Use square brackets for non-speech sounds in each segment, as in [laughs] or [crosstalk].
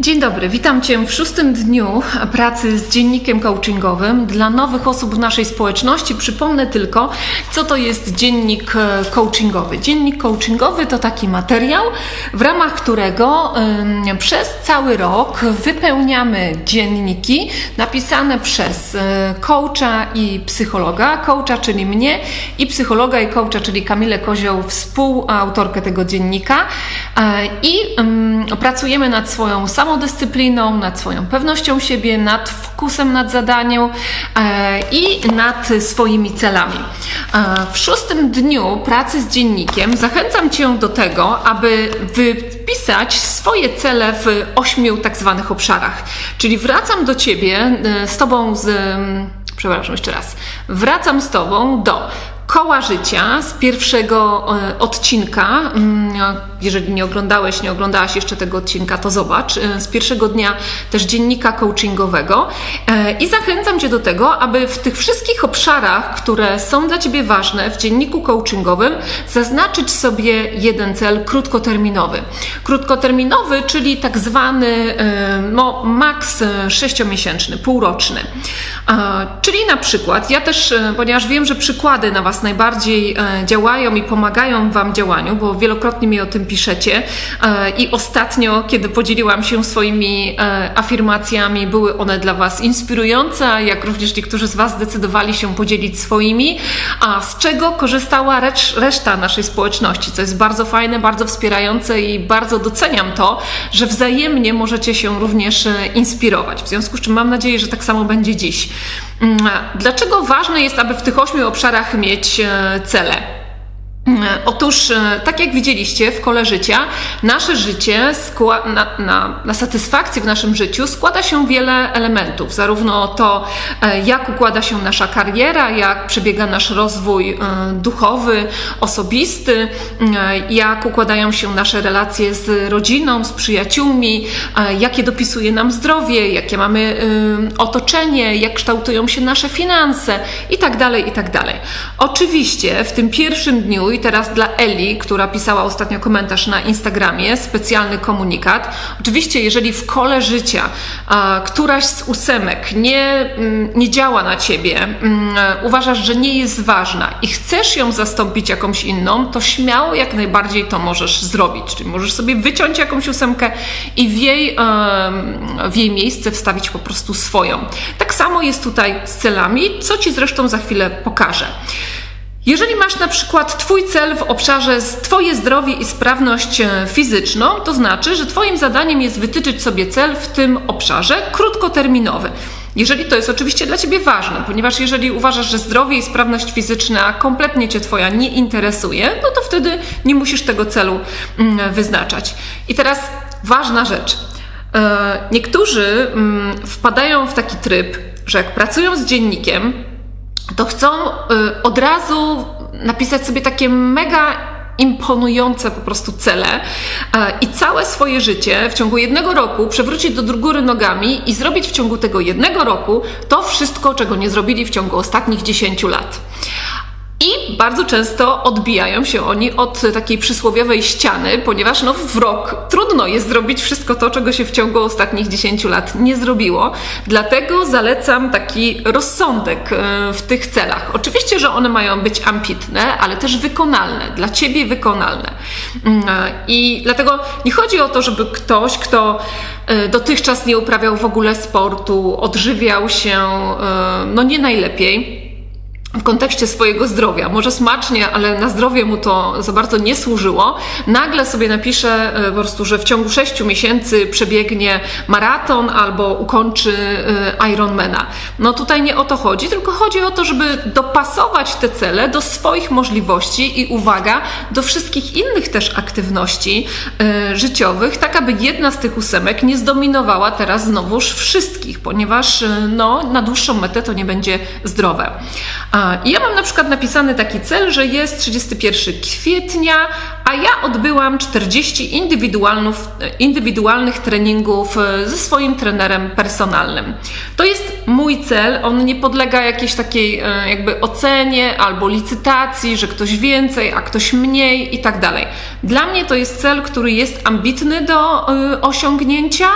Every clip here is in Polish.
Dzień dobry, witam Cię w szóstym dniu pracy z dziennikiem coachingowym. Dla nowych osób w naszej społeczności przypomnę tylko, co to jest dziennik e, coachingowy. Dziennik coachingowy to taki materiał, w ramach którego przez cały rok wypełniamy dzienniki napisane przez y, coacha i psychologa. Coacha, czyli mnie, i psychologa i coacha, czyli Kamilę Kozioł, współautorkę tego dziennika. Y, I ym, pracujemy nad swoją samodyscypliną, nad swoją pewnością siebie, nad fokusem nad zadaniem e, i nad swoimi celami. E, w szóstym dniu pracy z dziennikiem zachęcam Cię do tego, aby wypisać swoje cele w ośmiu tak zwanych obszarach. Czyli wracam do Ciebie e, z Tobą z. mm, Przepraszam jeszcze raz. Wracam z Tobą do Koła Życia z pierwszego e, odcinka. Mm, Jeżeli nie oglądałeś, nie oglądałaś jeszcze tego odcinka, to zobacz. E, Z pierwszego dnia też dziennika coachingowego. E, I zachęcam Cię do tego, aby w tych wszystkich obszarach, które są dla Ciebie ważne w dzienniku coachingowym, zaznaczyć sobie jeden cel krótkoterminowy. Krótkoterminowy, czyli tak zwany no, maks sześciomiesięczny, półroczny. Czyli na przykład, ja też, ponieważ wiem, że przykłady na Was najbardziej e, działają i pomagają Wam działaniu, bo wielokrotnie mi o tym piszecie e, i ostatnio, kiedy podzieliłam się swoimi e, afirmacjami, były one dla Was inspirujące, jak również niektórzy z Was zdecydowali się podzielić swoimi, a z czego korzystała reszta naszej społeczności, co jest bardzo fajne, bardzo wspierające i bardzo doceniam to, że wzajemnie możecie się również inspirować. W związku z czym mam nadzieję, że tak samo będzie dziś. Mm, Dlaczego ważne jest, aby w tych ośmiu obszarach mieć e, cele? Otóż, e, tak jak widzieliście w kole życia, nasze życie na, na, na satysfakcję w naszym życiu składa się wiele elementów. Zarówno to, e, jak układa się nasza kariera, jak przebiega nasz rozwój e, duchowy, osobisty, e, jak układają się nasze relacje z rodziną, z przyjaciółmi, e, jakie dopisuje nam zdrowie, jakie mamy e, otoczenie, jak kształtują się nasze finanse i tak dalej, i tak. Oczywiście w tym pierwszym dniu teraz dla Eli, która pisała ostatnio komentarz na Instagramie, specjalny komunikat. Oczywiście, jeżeli w kole życia a, któraś z ósemek nie, mm, nie działa na ciebie, mm, uważasz, że nie jest ważna i chcesz ją zastąpić jakąś inną, to śmiało jak najbardziej to możesz zrobić. Czyli możesz sobie wyciąć jakąś ósemkę i w jej, w jej miejsce wstawić po prostu swoją. Tak samo jest tutaj z celami, co ci zresztą za chwilę pokażę. Jeżeli masz na przykład Twój cel w obszarze Twoje zdrowie i sprawność e, fizyczną, to znaczy, że Twoim zadaniem jest wytyczyć sobie cel w tym obszarze krótkoterminowy. Jeżeli to jest oczywiście dla Ciebie ważne, ponieważ jeżeli uważasz, że zdrowie i sprawność fizyczna kompletnie Cię Twoja nie interesuje, no to wtedy nie musisz tego celu mm, wyznaczać. I teraz ważna rzecz. E, Niektórzy mm, wpadają w taki tryb, że jak pracują z dziennikiem, to chcą y, od razu napisać sobie takie mega imponujące po prostu cele e, i całe swoje życie w ciągu jednego roku przewrócić do góry nogami i zrobić w ciągu tego jednego roku to wszystko, czego nie zrobili w ciągu ostatnich 10 lat. I bardzo często odbijają się oni od takiej przysłowiowej ściany, ponieważ no, w rok trudno jest zrobić wszystko to, czego się w ciągu ostatnich 10 lat nie zrobiło. Dlatego zalecam taki rozsądek e, w tych celach. Oczywiście, że one mają być ambitne, ale też wykonalne, dla ciebie wykonalne. Mm, e, I dlatego nie chodzi o to, żeby ktoś, kto e, dotychczas nie uprawiał w ogóle sportu, odżywiał się no nie najlepiej w kontekście swojego zdrowia. Może smacznie, ale na zdrowie mu to za bardzo nie służyło. Nagle sobie napisze e, po prostu, że w ciągu 6 miesięcy przebiegnie maraton albo ukończy e, Ironmana. No tutaj nie o to chodzi, tylko chodzi o to, żeby dopasować te cele do swoich możliwości i uwaga, do wszystkich innych też aktywności e, życiowych, tak aby jedna z tych ósemek nie zdominowała teraz znowuż wszystkich, ponieważ no, na dłuższą metę to nie będzie zdrowe. A ja mam na przykład napisany taki cel, że jest 31 kwietnia, a ja odbyłam 40 indywidualnych treningów e, ze swoim trenerem personalnym. To jest mój cel, on nie podlega jakiejś takiej e, jakby ocenie albo licytacji, że ktoś więcej, a ktoś mniej i tak dalej. Dla mnie to jest cel, który jest ambitny do e, osiągnięcia.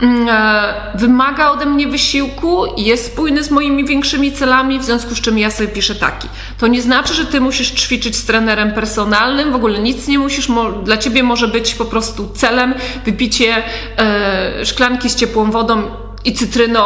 Mm, e, wymaga ode mnie wysiłku, jest spójny z moimi większymi celami, w związku z czym ja sobie piszę taki. To nie znaczy, że ty musisz ćwiczyć z trenerem personalnym, w ogóle nic nie musisz, dla ciebie może być po prostu celem wypicie e, szklanki z ciepłą wodą i cytryną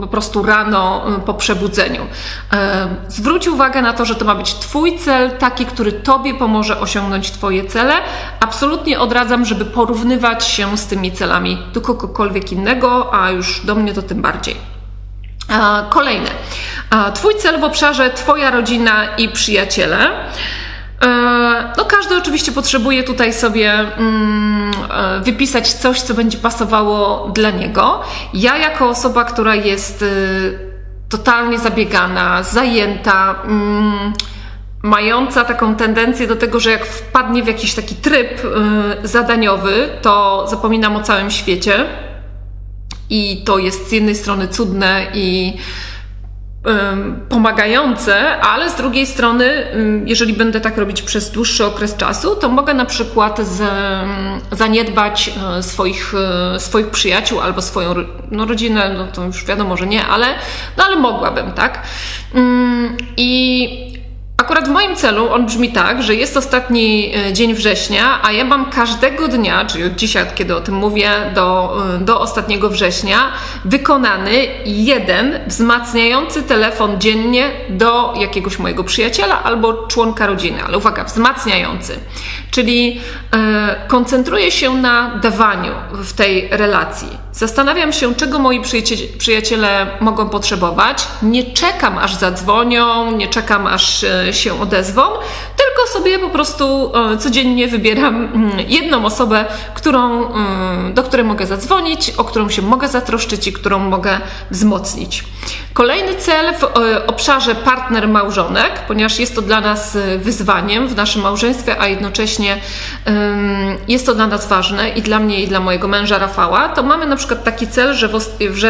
po prostu rano y, po przebudzeniu. E, zwróć uwagę na to, że to ma być Twój cel, taki, który Tobie pomoże osiągnąć Twoje cele. Absolutnie odradzam, żeby porównywać się z tymi celami do kogokolwiek innego, a już do mnie to tym bardziej. E, kolejne. E, twój cel w obszarze Twoja rodzina i przyjaciele. E, no, każdy oczywiście potrzebuje tutaj sobie mm, e, wypisać coś, co będzie pasowało dla niego. Ja, jako osoba, która jest y, totalnie zabiegana, zajęta, mm, mająca taką tendencję do tego, że jak wpadnie w jakiś taki tryb y, zadaniowy, to zapominam o całym świecie. I to jest z jednej strony cudne i pomagające, ale z drugiej strony, jeżeli będę tak robić przez dłuższy okres czasu, to mogę na przykład z, zaniedbać e, swoich, e, swoich przyjaciół albo swoją no, rodzinę, no to już wiadomo, że nie, ale, no, ale mogłabym, tak? I Akurat w moim celu on brzmi tak, że jest ostatni e, dzień września, a ja mam każdego dnia, czyli od dzisiaj, kiedy o tym mówię, do, e, do ostatniego września, wykonany jeden wzmacniający telefon dziennie do jakiegoś mojego przyjaciela albo członka rodziny. Ale uwaga, wzmacniający. Czyli e, koncentruję się na dawaniu w tej relacji Zastanawiam się, czego moi przyjaciele mogą potrzebować. Nie czekam, aż zadzwonią, nie czekam, aż e, się odezwą, tylko sobie po prostu e, codziennie wybieram mm, jedną osobę, którą, mm, do której mogę zadzwonić, o którą się mogę zatroszczyć i którą mogę wzmocnić. Kolejny cel w e, obszarze partner-małżonek, ponieważ jest to dla nas wyzwaniem w naszym małżeństwie, a jednocześnie jest to dla nas ważne i dla mnie, i dla mojego męża Rafała, to mamy na przykład taki cel, że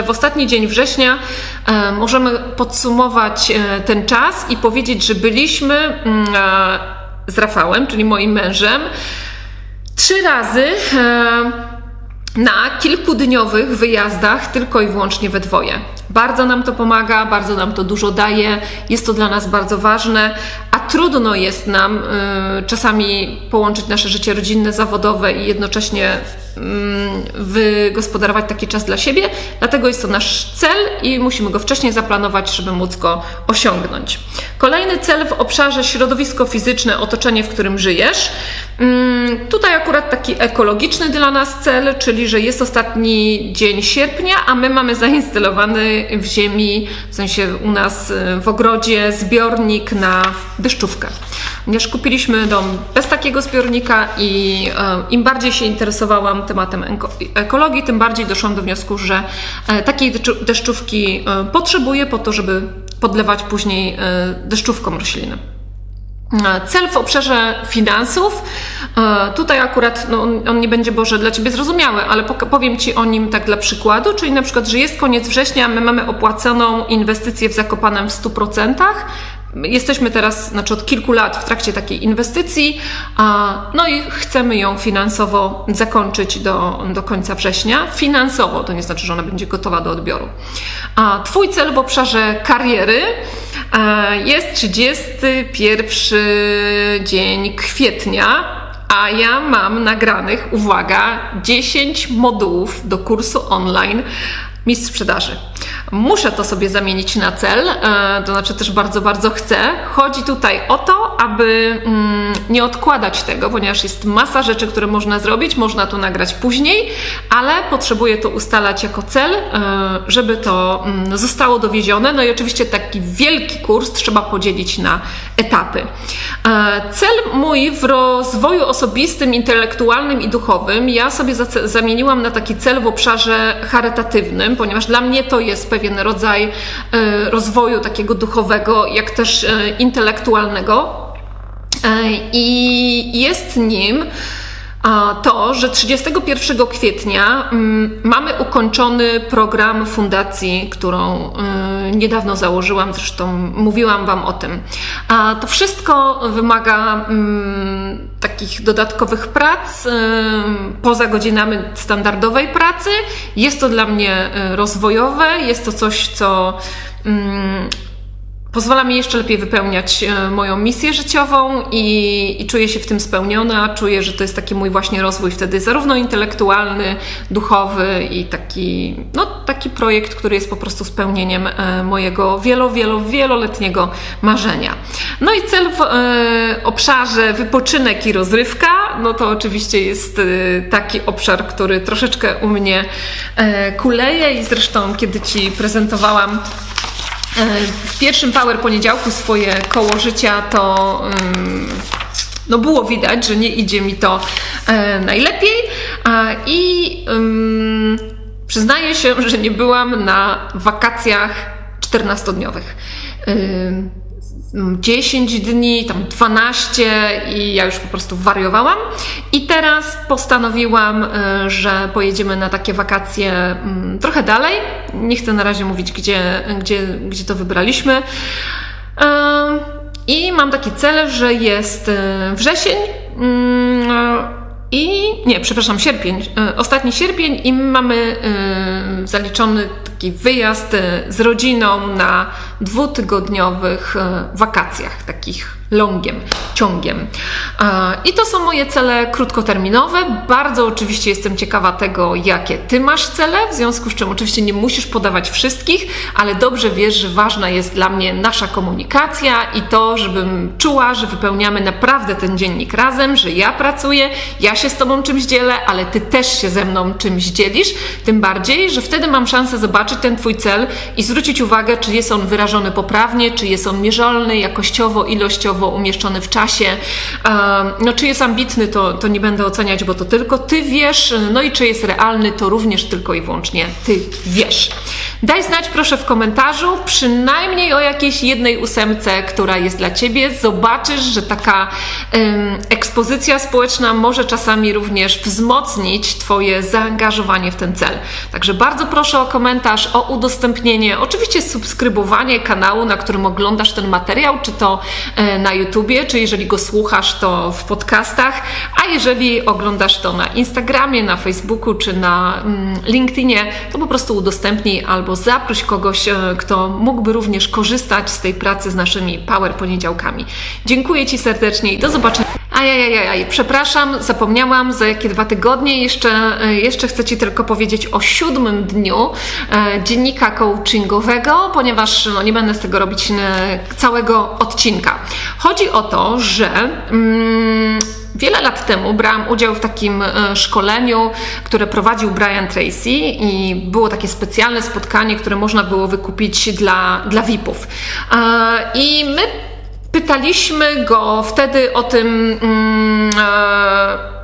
w, ostatni dzień września e, możemy podsumować e, ten czas i powiedzieć, że byliśmy mm, e, z Rafałem, czyli moim mężem, trzy razy na kilkudniowych wyjazdach tylko i wyłącznie we dwoje. Bardzo nam to pomaga, bardzo nam to dużo daje, jest to dla nas bardzo ważne, a trudno jest nam y, czasami połączyć nasze życie rodzinne, zawodowe i jednocześnie y, wygospodarować taki czas dla siebie. Dlatego jest to nasz cel i musimy go wcześniej zaplanować, żeby móc go osiągnąć. Kolejny cel w obszarze środowisko fizyczne, otoczenie, w którym żyjesz. Y, tutaj akurat taki ekologiczny dla nas cel, czyli że jest ostatni dzień sierpnia, a my mamy zainstalowany w ziemi, w sensie u nas y, w ogrodzie, zbiornik na deszczówkę. Ponieważ kupiliśmy dom bez takiego zbiornika i y, im bardziej się interesowałam tematem ekologii, tym bardziej doszłam do wniosku, że e, takiej deszczówki e, potrzebuję po to, żeby podlewać później e, deszczówką rośliny. Cel w obszarze finansów. Tutaj akurat no, on nie będzie Boże dla Ciebie zrozumiały, ale powiem Ci o nim tak dla przykładu, czyli na przykład, że jest koniec września, my mamy opłaconą inwestycję w Zakopanem w 100%, Jesteśmy teraz, znaczy od kilku lat w trakcie takiej inwestycji, no i chcemy ją finansowo zakończyć do, do końca września. Finansowo, to nie znaczy, że ona będzie gotowa do odbioru. A Twój cel w obszarze kariery jest 31 dzień kwietnia, a ja mam nagranych, uwaga, 10 modułów do kursu online Mistrz Sprzedaży. Muszę to sobie zamienić na cel, e, to znaczy też bardzo, bardzo chcę. Chodzi tutaj o to, aby mm, nie odkładać tego, ponieważ jest masa rzeczy, które można zrobić, można to nagrać później, ale potrzebuję to ustalać jako cel, e, żeby to mm, zostało dowiezione. No i oczywiście taki wielki kurs trzeba podzielić na etapy. E, cel mój w rozwoju osobistym, intelektualnym i duchowym ja sobie zamieniłam na taki cel w obszarze charytatywnym, ponieważ dla mnie to jest pewien rodzaj e, rozwoju takiego duchowego, jak też intelektualnego. I jest nim to, że 31 kwietnia mm, mamy ukończony program fundacji, którą niedawno założyłam, zresztą mówiłam Wam o tym. To wszystko wymaga mm, takich dodatkowych prac y, poza godzinami standardowej pracy. Jest to dla mnie y, rozwojowe, jest to coś, co mm, pozwala mi jeszcze lepiej wypełniać e, moją misję życiową i, i, czuję się w tym spełniona. Czuję, że to jest taki mój właśnie rozwój wtedy zarówno intelektualny, duchowy i taki, no, taki projekt, który jest po prostu spełnieniem e, mojego wielo, wielo, wieloletniego marzenia. No i cel w e, obszarze wypoczynek i rozrywka, no to oczywiście jest taki obszar, który troszeczkę u mnie kuleje i zresztą kiedy Ci prezentowałam w pierwszym Power Poniedziałku swoje koło życia to no było widać, że nie idzie mi to e, najlepiej i przyznaję się, [laughs] że nie byłam na wakacjach 14-dniowych. 10 dni, tam 12 i ja już po prostu wariowałam. I teraz postanowiłam, e, że pojedziemy na takie wakacje mm, trochę dalej. Nie chcę na razie mówić, gdzie, gdzie, gdzie to wybraliśmy. E, I mam taki cel, że jest e, wrzesień mm, i nie, przepraszam, sierpień, ostatni sierpień i mamy zaliczony taki wyjazd z rodziną na dwutygodniowych wakacjach, takich longiem, ciągiem. I to są moje cele krótkoterminowe. Bardzo oczywiście jestem ciekawa tego, jakie Ty masz cele, w związku z czym oczywiście nie musisz podawać wszystkich, ale dobrze wiesz, że ważna jest dla mnie nasza komunikacja i to, żebym czuła, że wypełniamy naprawdę ten dziennik razem, że ja pracuję, ja się z Tobą czymś dzielę, ale Ty też się ze mną czymś dzielisz, tym bardziej, że wtedy mam szansę zobaczyć ten Twój cel i zwrócić uwagę, czy jest on wyrażony poprawnie, czy jest on mierzalny, jakościowo, ilościowo, umieszczony w czasie. No, czy jest ambitny, to, to nie będę oceniać, bo to tylko ty wiesz. No i czy jest realny, to również tylko i wyłącznie ty wiesz. Daj znać proszę w komentarzu przynajmniej o jakiejś jednej ósemce, która jest dla ciebie. Zobaczysz, że taka um, ekspozycja społeczna może czasami również wzmocnić twoje zaangażowanie w ten cel. Także bardzo proszę o komentarz, o udostępnienie, oczywiście subskrybowanie kanału, na którym oglądasz ten materiał, czy to e, na YouTubie, czy jeżeli go słuchasz, to w podcastach, a jeżeli oglądasz to na Instagramie, na Facebooku czy na mm, LinkedInie, to po prostu udostępnij albo zaproś kogoś, e, kto mógłby również korzystać z tej pracy z naszymi Power Poniedziałkami. Dziękuję Ci serdecznie i do zobaczenia. Ajajajaj, przepraszam, zapomniałam, za jakie dwa tygodnie jeszcze, e, jeszcze chcę Ci tylko powiedzieć o siódmym dniu e, dziennika coachingowego, ponieważ no, nie będę z tego robić e, całego odcinka. Chodzi o to, że mm, Wiele lat temu brałam udział w takim szkoleniu, które prowadził Brian Tracy i było takie specjalne spotkanie, które można było wykupić dla, dla VIP-ów. I my pytaliśmy go wtedy o tym. Mm, e,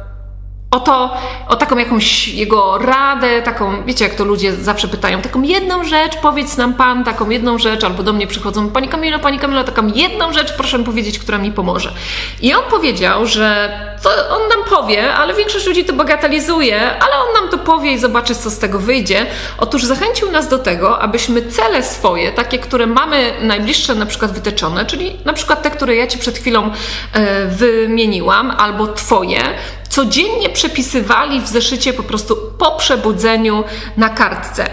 o to, o taką jakąś jego radę, taką, wiecie, jak to ludzie zawsze pytają, taką jedną rzecz, powiedz nam pan, taką jedną rzecz, albo do mnie przychodzą, pani Kamilo, pani Kamilo, taką jedną rzecz, proszę powiedzieć, która mi pomoże. I on powiedział, że to on nam powie, ale większość ludzi to bagatelizuje, ale on nam to powie i zobaczy, co z tego wyjdzie. Otóż zachęcił nas do tego, abyśmy cele swoje, takie, które mamy najbliższe na przykład wytyczone, czyli na przykład te, które ja Ci przed chwilą e, wymieniłam, albo Twoje, codziennie przepisywali w zeszycie po prostu po przebudzeniu na kartce.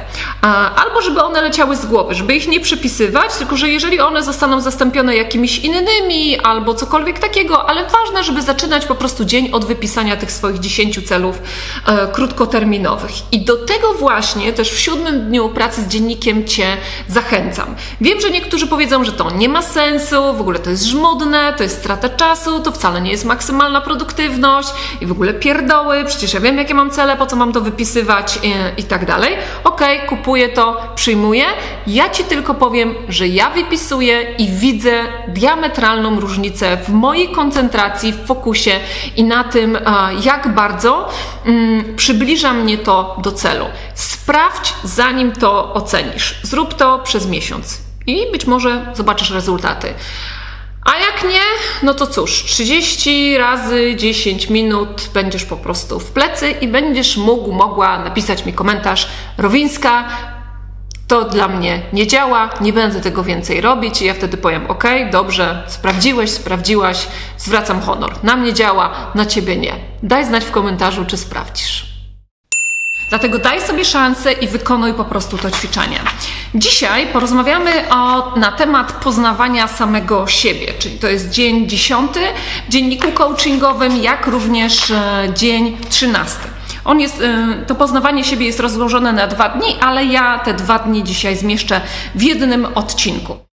Albo żeby one leciały z głowy, żeby ich nie przepisywać, tylko że jeżeli one zostaną zastąpione jakimiś innymi albo cokolwiek takiego, ale ważne, żeby zaczynać po prostu dzień od wypisania tych swoich 10 celów e, krótkoterminowych. I do tego właśnie też w siódmym dniu pracy z dziennikiem Cię zachęcam. Wiem, że niektórzy powiedzą, że to nie ma sensu, w ogóle to jest żmudne, to jest strata czasu, to wcale nie jest maksymalna produktywność i w ogóle pierdoły, przecież ja wiem, jakie mam cele, po co mam to wypisywać i, i tak dalej. Okej, kupuję to, przyjmuję. Ja Ci tylko powiem, że ja wypisuję i widzę diametralną różnicę w mojej koncentracji, w fokusie i na tym, e, jak bardzo mm, przybliża mnie to do celu. Sprawdź, zanim to ocenisz. Zrób to przez miesiąc i być może zobaczysz rezultaty. A jak nie, no to cóż, 30 razy 10 minut będziesz po prostu w plecy i będziesz mógł, mogła napisać mi komentarz Rowińska, to dla mnie nie działa, nie będę tego więcej robić i ja wtedy powiem, ok, dobrze, sprawdziłeś, sprawdziłaś, zwracam honor. Na mnie działa, na ciebie nie. Daj znać w komentarzu, czy sprawdzisz. Dlatego daj sobie szansę i wykonuj po prostu to ćwiczenie. Dzisiaj porozmawiamy o, na temat poznawania samego siebie, czyli to jest dzień dziesiąty w dzienniku coachingowym, jak również e, dzień trzynasty. On jest, e, to poznawanie siebie jest rozłożone na dwa dni, ale ja te dwa dni dzisiaj zmieszczę w jednym odcinku.